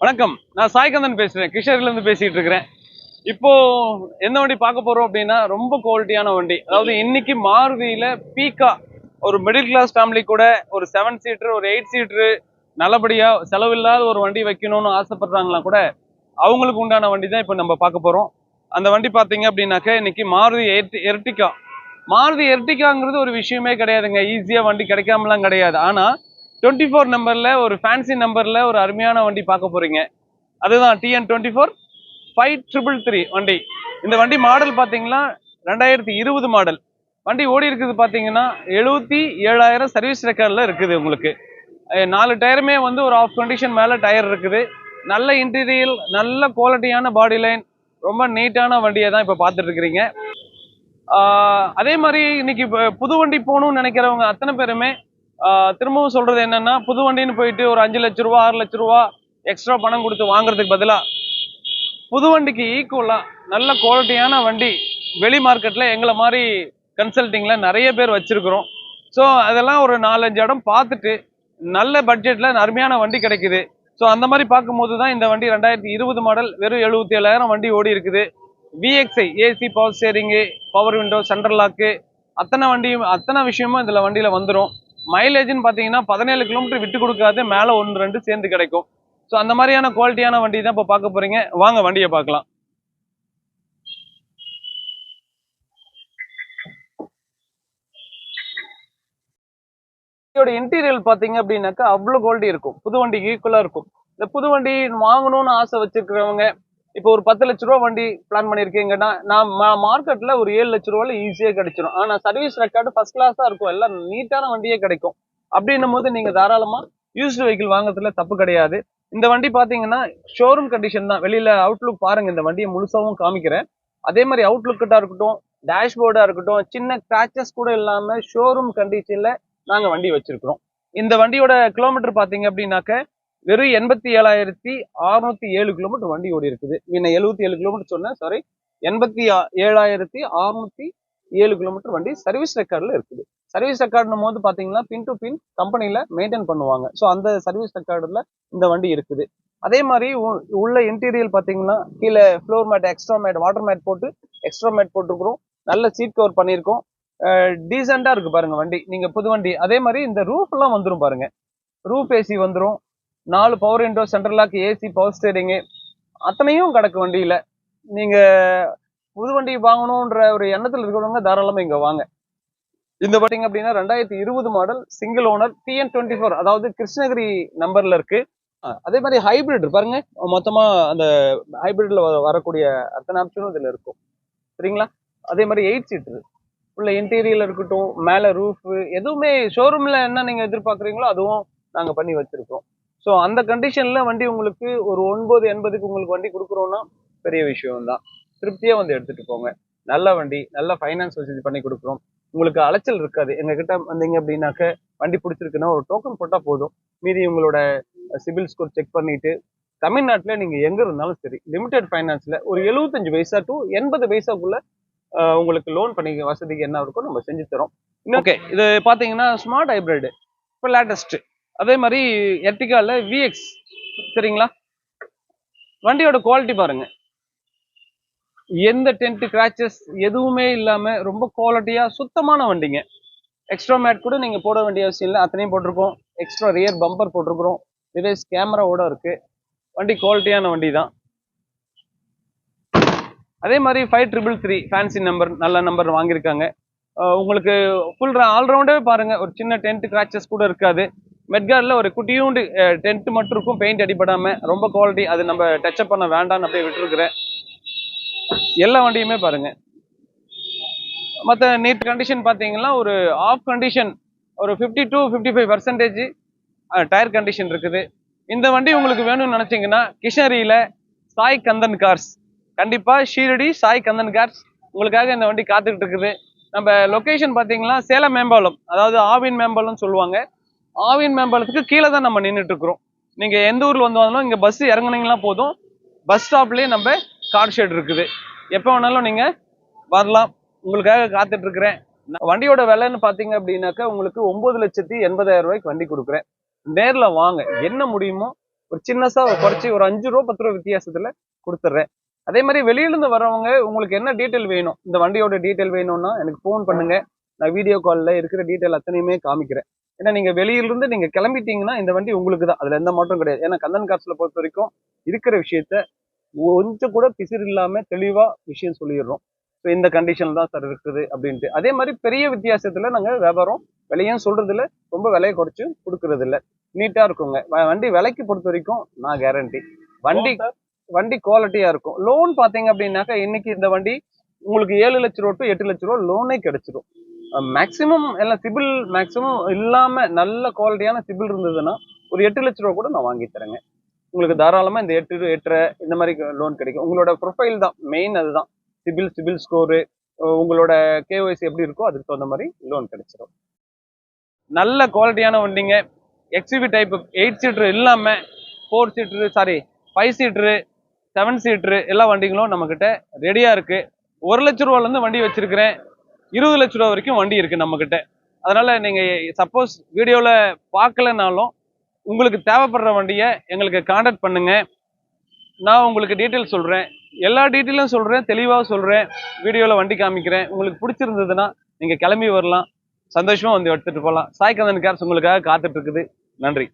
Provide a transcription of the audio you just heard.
வணக்கம். நான் சாய்கந்தன் பேசுகிறேன் கிருஷ்ணகிரில பேசிகிட்டு இருக்கிறேன். இப்போ எந்த வண்டி பார்க்க போகிறோம் அப்படின்னா ரொம்ப குவாலிட்டியான வண்டி. அதாவது இன்னைக்கு மாருதியில் பீக்கா ஒரு மிடில் கிளாஸ் ஃபேமிலி கூட ஒரு செவன் சீட்ரு ஒரு எயிட் சீட்ரு நல்லபடியாக செலவில்லாத ஒரு வண்டி வைக்கணும்னு ஆசைப்படுறாங்களா கூட அவங்களுக்கு உண்டான வண்டி தான் இப்போ நம்ம பார்க்க போகிறோம் அந்த வண்டி பார்த்தீங்க அப்படின்னாக்க இன்னைக்கு மாருதி எர்டி- எர்டிகா மாருதி எர்டிகாங்கிறது ஒரு விஷயமே கிடையாதுங்க. ஈஸியாக வண்டி கிடைக்காமலாம் கிடையாது. ஆனால் டுவெண்ட்டி ஃபோர் நம்பரில் ஒரு ஃபேன்சி நம்பரில் ஒரு அருமையான வண்டி பார்க்க போகிறீங்க அதுதான் TN twenty four five triple three வண்டி. இந்த வண்டி மாடல் பார்த்தீங்கன்னா ரெண்டாயிரத்தி இருபது மாடல் வண்டி ஓடி இருக்குது பார்த்தீங்கன்னா எழுபத்தி ஏழாயிரம் சர்வீஸ் ரெக்கார்டில் இருக்குது உங்களுக்கு. நாலு டயருமே வந்து ஒரு ஆஃப் கண்டிஷன் மேலே டயர் இருக்குது. நல்ல இன்டீரியல் நல்ல குவாலிட்டியான பாடி லைன் ரொம்ப நீட்டான வண்டியை தான் இப்போ பார்த்துட்டு இருக்கிறீங்க. அதே மாதிரி இன்னைக்கு இப்போ புது வண்டி போகணும்னு நினைக்கிறவங்க அத்தனை பேருமே திரும்பவும் சொல்றது என்னன்னா புது வண்டின்னு போயிட்டு ஒரு அஞ்சு லட்ச ரூபா ஆறு லட்ச ரூபா எக்ஸ்ட்ரா பணம் கொடுத்து வாங்குறதுக்கு பதிலாக புது வண்டிக்கு ஈக்குவலா நல்ல குவாலிட்டியான வண்டி வெளி மார்க்கெட்ல எங்களை மாதிரி கன்சல்டிங்ல நிறைய பேர் வச்சிருக்கிறோம். ஸோ அதெல்லாம் ஒரு நாலஞ்சு இடம் பார்த்துட்டு நல்ல பட்ஜெட்ல அருமையான வண்டி கிடைக்குது. ஸோ அந்த மாதிரி பார்க்கும்போது தான் இந்த வண்டி ரெண்டாயிரத்தி இருபது மாடல் வெறும் எழுபத்தி ஏழாயிரம் வண்டி ஓடி இருக்குது. VXi AC power steering power window central lock அத்தனை வண்டியும் அத்தனை விஷயமும் இதில் வண்டியில் வந்துடும் மைலேஜ்னு பார்த்தீங்கன்னா பதினேழு கிலோமீட்டர் விட்டு கொடுக்காது மேலே ஒன்று ரெண்டு சேர்ந்து கிடைக்கும். ஸோ அந்த மாதிரியான குவாலிட்டியான வண்டி தான் இப்போ பார்க்க போகிறீங்க வாங்க வண்டியை பார்க்கலாம். வண்டியோட இன்டீரியல் பார்த்தீங்க அப்படின்னாக்கா அவ்வளோ குவாலிட்டி இருக்கும். புது வண்டிக்கு ஈக்குவலாக இருக்கும். இந்த புது வண்டி வாங்கணும்னு ஆசை வச்சிருக்கிறவங்க இப்போ ஒரு பத்து லட்ச ரூபா வண்டி பிளான் பண்ணியிருக்கீங்கன்னா நான் மார்க்கெட்ல ஒரு ஏழு லட்ச ரூபாயில ஈஸியாக கிடைச்சிரும். ஆனா சர்வீஸ் ரெக்கார்டு ஃபர்ஸ்ட் கிளாஸா இருக்கும். எல்லாம் நீட்டான வண்டியே கிடைக்கும். அப்படின்னும் போது நீங்க தாராளமா யூஸ்டு வெஹிக்கிள் வாங்குறதுல தப்பு கிடையாது. இந்த வண்டி பாத்தீங்கன்னா ஷோரூம் கண்டிஷன் தான். வெளியில அவுட்லுக் பாருங்க. இந்த வண்டியை முழுசாவும் காமிக்கிறேன். அதே மாதிரி அவுட்லுக்கிட்டா இருக்கட்டும் டேஷ்போர்டா இருக்கட்டும் சின்ன கிராச்சஸ் கூட இல்லாம ஷோரூம் கண்டிஷன்ல நாங்க வண்டி வச்சிருக்கிறோம். இந்த வண்டியோட கிலோமீட்டர் பாத்தீங்க அப்படின்னாக்க வெறும் எண்பத்தி ஏழாயிரத்தி அறுநூத்தி ஏழு கிலோமீட்டர் வண்டி ஓடி இருக்குது முன்ன எழுபத்தி ஏழு கிலோமீட்டர் சொன்னேன் சாரி எண்பத்தி ஆ- ஏழாயிரத்தி அறுநூத்தி ஏழு கிலோமீட்டர் வண்டி சர்வீஸ் ரெக்கார்டில் இருக்குது. சர்வீஸ் ரெக்கார்டுனும் போது பார்த்தீங்கன்னா பின் டு பின் கம்பெனியில் மெயின்டைன் பண்ணுவாங்க. ஸோ அந்த சர்வீஸ் ரெக்கார்டில் இந்த வண்டி இருக்குது. அதே மாதிரி உ- உள்ள இன்டீரியல் பார்த்தீங்கன்னா கீழே floor mat extra mat water mat போட்டு எக்ஸ்ட்ரா மேட் போட்டிருக்கிறோம். நல்ல சீட் கவர் பண்ணியிருக்கோம். டீசெண்டாக இருக்குது பாருங்கள் வண்டி. நீங்கள் புது வண்டி. அதே மாதிரி இந்த ரூஃப்லாம் வந்துடும் பாருங்கள் ரூஃப் ஏசி வந்துடும் நாலு power window central lock AC power steering அத்தனையும் கிடக்கு வண்டியில். நீங்கள் புது வண்டி வாங்கணுன்ற ஒரு எண்ணத்தில் இருக்கிறவங்க தாராளமாக இங்கே வாங்க. இந்த பார்த்தீங்க அப்படின்னா ரெண்டாயிரத்தி இருபது model single owner TN twenty four அதாவது கிருஷ்ணகிரி நம்பர்ல இருக்கு. அஹ் அதே மாதிரி ஹைபிரிட் பாருங்க. மொத்தமா அந்த ஹைபிரிட்ல வரக்கூடிய அத்தனை ஆப்ஷனும் இதுல இருக்கும். சரிங்களா? அதே மாதிரி எயிட் சீட்டர் உள்ள இன்டீரியல் இருக்கட்டும் மேல ரூஃப் எதுவுமே ஷோரூம்ல என்ன நீங்க எதிர்பார்க்குறீங்களோ அதுவும் நாங்க பண்ணி வச்சிருக்கோம். ஸோ அந்த கண்டிஷனில் வண்டி உங்களுக்கு ஒரு ஒன்பது எண்பதுக்கு உங்களுக்கு வண்டி கொடுக்குறோன்னா பெரிய விஷயம் தான் திருப்தியாக வந்து எடுத்துட்டு போங்க. நல்ல வண்டி நல்ல ஃபைனான்ஸ் வசதி பண்ணி கொடுக்குறோம். உங்களுக்கு அலைச்சல் இருக்காது. எங்ககிட்ட வந்தீங்க அப்படின்னாக்க வண்டி பிடிச்சிருக்குன்னா ஒரு டோக்கன் போட்டால் போதும். மீதி உங்களோட சிபில் ஸ்கோர் செக் பண்ணிட்டு தமிழ்நாட்டில் நீங்கள் எங்கே இருந்தாலும் சரி லிமிடெட் ஃபைனான்ஸில் ஒரு எழுபத்தஞ்சு பைசா டு எண்பது பைசாக்குள்ள உங்களுக்கு லோன் பண்ணி வசதிக்கு என்ன இருக்கோ நம்ம செஞ்சு தரோம். ஓகே இது பார்த்தீங்கன்னா ஸ்மார்ட் ஹைப்ரிட் இப்போ லேட்டஸ்ட்டு அதே மாதிரி எர்டிகாவில் விஎக்ஸ் சரிங்களா? வண்டியோட குவாலிட்டி பாருங்க. எந்த டென்ட் கிராச்சஸ் எதுவுமே இல்லாமல் ரொம்ப குவாலிட்டியாக சுத்தமான வண்டிங்க. எக்ஸ்ட்ரா மேட் கூட நீங்கள் போட வேண்டிய அவசியம் இல்லை. அத்தனையும் போட்டிருக்கோம். எக்ஸ்ட்ரா ரியர் பம்பர் போட்டிருக்கிறோம். ரிவேஸ் கேமராவோட இருக்கு. வண்டி குவாலிட்டியான வண்டி தான். அதே மாதிரி five triple three fancy number நல்ல நம்பர் வாங்கியிருக்காங்க. உங்களுக்கு ஃபுல் ஆல்ரவுண்டே பாருங்க. ஒரு சின்ன டென்ட் கிராச்சஸ் கூட இருக்காது. மெட்கார்டில் ஒரு குட்டியூண்டு டென்ட் மட்டும் இருக்கும் பெயிண்ட் அடிப்படாமல் ரொம்ப குவாலிட்டி அது நம்ம டச்சப் பண்ண வேண்டாம்னு அப்படியே விட்டுருக்குறேன் எல்லா வண்டியுமே பாருங்கள் மற்ற நீட் கண்டிஷன் பார்த்தீங்கன்னா ஒரு ஆஃப் கண்டிஷன் ஒரு fifty to fifty five percentage tyre condition இருக்குது. இந்த வண்டி உங்களுக்கு வேணும்னு நினச்சிங்கன்னா கிருஷ்ணகிரியில் சாய் கந்தன் கார்ஸ் கண்டிப்பாக ஷீரடி சாய் கந்தன் கார்ஸ் உங்களுக்காக இந்த வண்டி காத்துக்கிட்டு இருக்குது. நம்ம லொக்கேஷன் பார்த்தீங்கன்னா சேலம் மேம்பாலம் அதாவது ஆவின் மேம்பாலம்னு சொல்லுவாங்க. ஆவின் மேம்பாலத்துக்கு கீழே தான் நம்ம நின்றுட்டு இருக்கிறோம் நீங்கள் எந்த ஊரில் வந்து வந்தாலும் இங்கே பஸ் இறங்குனீங்கன்னா போதும். பஸ் ஸ்டாப்லேயே நம்ம கார் ஷெட் இருக்குது. எப்போ வேணாலும் நீங்கள் வரலாம். உங்களுக்காக காத்துட்டு இருக்கிறேன் வண்டியோட விலைன்னு பார்த்தீங்க அப்படின்னாக்கா உங்களுக்கு ஒன்பது லட்சத்தி எண்பதாயிரம் ரூபாய்க்கு வண்டி கொடுக்குறேன். நேரில் வாங்க. என்ன முடியுமோ ஒரு சின்னசா குறைச்சி ஒரு அஞ்சு ரூபா பத்து ரூபா வித்தியாசத்துல கொடுத்துட்றேன் அதே மாதிரி வெளியிலேருந்து வரவங்க உங்களுக்கு என்ன டீட்டெயில் வேணும்? இந்த வண்டியோட டீட்டெயில் வேணும்னா எனக்கு ஃபோன் பண்ணுங்க. நான் வீடியோ காலில் இருக்கிற டீட்டெயில் அத்தனையுமே காமிக்கிறேன். ஏன்னா நீங்க வெளியில இருந்து நீங்க கிளம்பிட்டீங்கன்னா இந்த வண்டி உங்களுக்கு தான் அதுல எந்த மாற்றம் கிடையாது. ஏன்னா கந்தன் காசுல பொறுத்த வரைக்கும் இருக்கிற விஷயத்த கொஞ்சம் கூட பிசிறு இல்லாம தெளிவா விஷயம் சொல்லிடுறோம். ஸோ இந்த கண்டிஷன் தான் சார் இருக்குது அப்படின்ட்டு. அதே மாதிரி பெரிய வித்தியாசத்துல நாங்க வியாபாரம் விலையும் சொல்றது இல்ல ரொம்ப விலையை குறைச்சு கொடுக்கறது இல்ல நீட்டா இருக்குங்க. வண்டி விலைக்கு பொறுத்த வரைக்கும் நான் கேரண்டி வண்டி வண்டி குவாலிட்டியா இருக்கும். லோன் பாத்தீங்க அப்படின்னாக்கா இன்னைக்கு இந்த வண்டி உங்களுக்கு ஏழு லட்ச ரூபா டு எட்டு லட்ச ரூபா லோனே கிடைச்சிடும் மேக்ஸிமம் எல்லாம் சிபில் மேக்ஸிமம் இல்லாம நல்ல குவாலிட்டியான சிபில் இருந்ததுன்னா ஒரு எட்டு லட்ச ரூபா கூட நான் வாங்கி தரேங்க. உங்களுக்கு தாராளமா இந்த எட்டு எட்டரை இந்த மாதிரி லோன் கிடைக்கும். உங்களோட ப்ரொஃபைல் தான் மெயின் அதுதான். சிபில் சிபில் ஸ்கோரு உங்களோட கேஒய்சி எப்படி இருக்கோ அதுக்கு தகுந்த மாதிரி லோன் கிடைச்சிடும் நல்ல குவாலிட்டியான வண்டிங்க. எக்ஸிபி டைப் எயிட் சீட்ரு இல்லாம four seater sorry five seater seven seater எல்லா வண்டிகளும் நம்மக்கிட்ட ரெடியா இருக்கு. ஒரு லட்ச ரூபாலேருந்து வண்டி வச்சிருக்கிறேன். இருபது லட்ச ரூபா வரைக்கும் வண்டி இருக்கு நம்மக்கிட்ட அதனால நீங்க சப்போஸ் வீடியோல பார்க்கலனாலும் உங்களுக்கு தேவைப்படுற வண்டியை எங்களுக்கு காண்டாக்ட் பண்ணுங்க. நான் உங்களுக்கு டீட்டெயில் சொல்றேன். எல்லா டீட்டெயிலும் சொல்றேன் தெளிவாக சொல்றேன். வீடியோல வண்டி காமிக்கிறேன். உங்களுக்கு பிடிச்சிருந்ததுன்னா நீங்க கிளம்பி வரலாம். சந்தோஷமா வந்து எடுத்துட்டு போகலாம் சாய்கந்தன் கார்ஸ் உங்களுக்காக காத்துட்டு இருக்குது. நன்றி.